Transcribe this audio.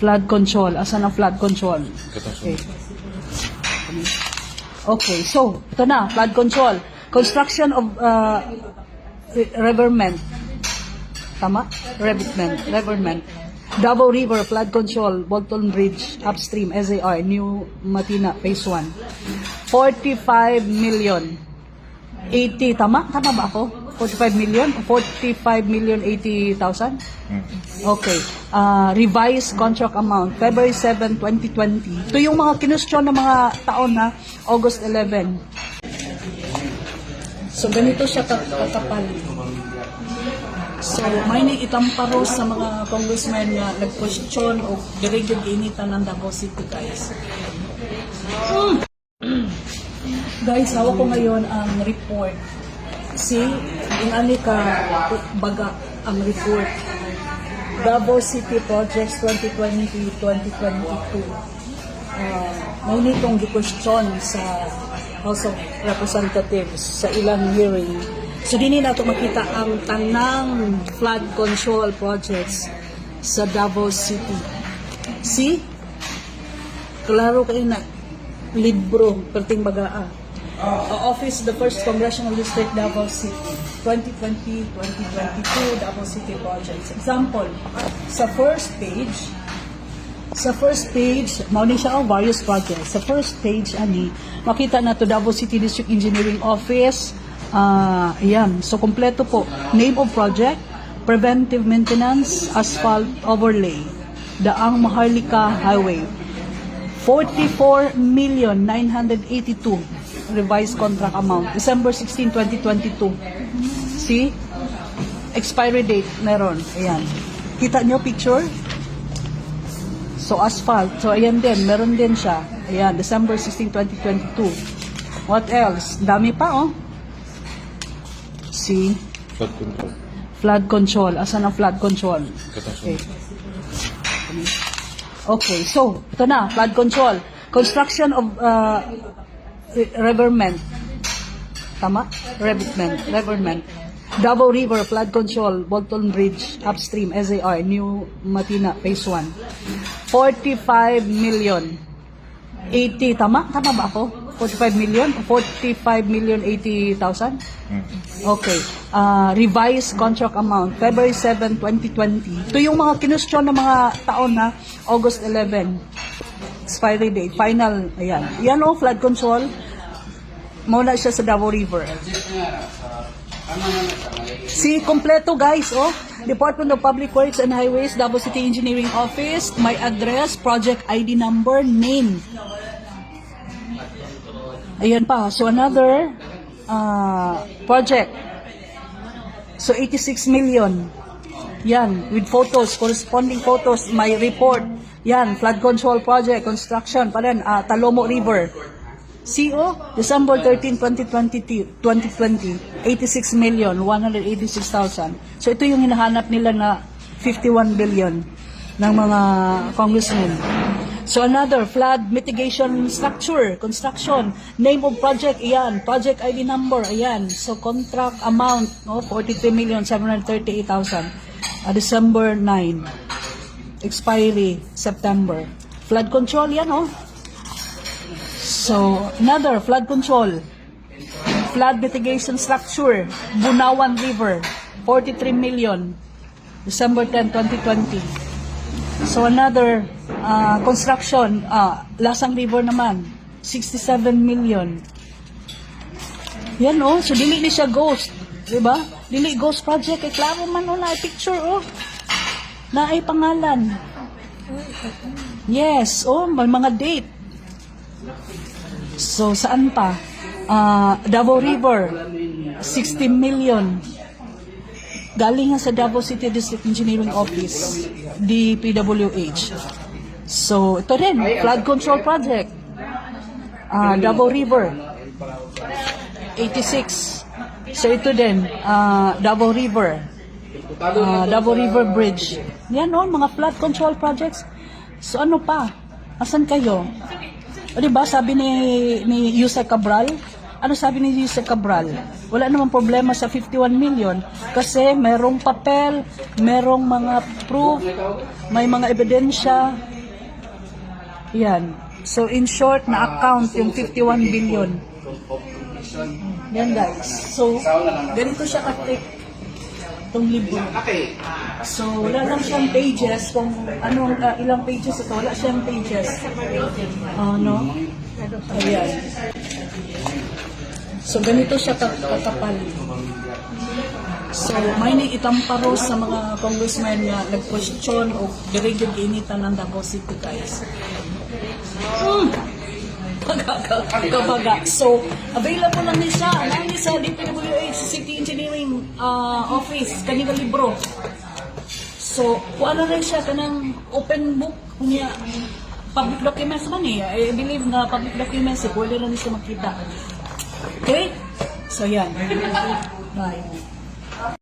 Flood control. Asan ang flood control? Okay. Okay, so, ito na, flood control. Construction of uh, re- reverment. Tama? Reverment. Reverment. Davao River Flood Control, Bolton Bridge, Upstream, SAR, New Matina, Phase 1. 45 million. 80, tama? Tama ba ako? 45 million? 45 million 80,000? Okay. Uh, revised contract amount, February 7, 2020. Ito yung mga kinustyon ng mga taon na August 11. So, ganito siya ka- kakapal. So, may ni itamparo sa mga congressmen nga nag-question o dirigid initan ng Davao City, guys. Mm. Guys, hawak ko ngayon ang report. See, inali ka baga ang report. Davao City Projects 2020-2022. Uh, may nitong di-question sa House of Representatives sa ilang hearing. So, dini na ito makita ang tanang flood control projects sa Davao City. See? Klaro kayo na libro, perting bagaa. Uh, Office of the First Congressional District, Davao City. 2020-2022 Davao City Projects. Example, sa first page, sa first page, mao ni siya ang various projects. Sa first page, ani, makita na to Davao City District Engineering Office. Ah, yan. So, kompleto po. Name of project, preventive maintenance, asphalt overlay, Daang Maharlika Highway. 44 million 982 revised contract amount. December 16, 2022. See? Expiry date meron. Ayan. Kita nyo picture? So, asphalt. So, ayan din. Meron din siya. Ayan, December 16, 2022. What else? Dami pa, oh. See? Flood control. Flood control. Asan ang flood control? Okay. Okay, so, ito na, flood control. Construction of uh, reverment. Tama? Reverment. Reverment. Davao River Flood Control, Bolton Bridge, Upstream, SAR, New Matina, Phase 1. 45 million. 80, tama? Tama ba ako? 45 million? 45 million 80,000? Okay. Uh, revised contract amount, February 7, 2020. Ito yung mga kinustyon ng mga taon na August 11. Expiry date, final, ayan. Yan o, flood control. Muna siya sa Davao River. Si kompleto guys, oh. Department of Public Works and Highways, Davao City Engineering Office, my address, project ID number, name. Ayan pa. So another uh, project. So 86 million. Yan, with photos, corresponding photos, my report. Yan, flood control project, construction pa rin, ah, Talomo River. CO, December 13, 2020, 2020, 86 million, 186,000. So ito yung hinahanap nila na 51 billion ng mga congressmen. So another, flood mitigation structure, construction, name of project, ayan, project ID number, ayan. So contract amount, no, 43 million, 738,000. Uh, December 9. Expiry, September. Flood control, yan, oh. So, another, flood control. Flood mitigation structure, Bunawan River, 43 million, December 10, 2020. So, another, uh, construction, uh, Lasang River naman, 67 million. Yan oh, so dili ni siya ghost, 'di ba? Dili ghost project, kay klaro man oh na picture oh. Na ay pangalan. Yes, oh, may mga date. So, saan pa? Ah, Davao River, 60 million. Galing sa Davao City District Engineering Office, DPWH. So, ito rin, flood control project. Ah, Davao River, 86. So, ito din, ah, Davao River. Ah, Davao River Bridge. Yan o, mga flood control projects. So, ano pa? Asan kayo? O, diba, sabi ni, ni Yusek Cabral, ano sabi ni Yusek Cabral? Wala namang problema sa 51 million kasi merong papel, merong mga proof, may mga ebidensya, Yan. So, in short, na account yung 51 billion. Yan, guys. So, ganito siya ka-take itong libro. So, wala lang siyang pages. Kung anong, ah, ilang pages ito, wala siyang pages. Ano? Ayan. So, ganito siya ka- kakapal. So, may ni itamparo sa mga congressmen nga nag-question o dirigid initan ng Davao City, guys. Hmm. Kabaga. So, available lang ni siya. Ano ni sa DPWH City Engineering ah, Office, kanina libro. So, kung ano rin siya, kanang open book niya, public documents man eh. I believe na public documents eh, pwede lang siya makita. Okay? So, yan. Bye.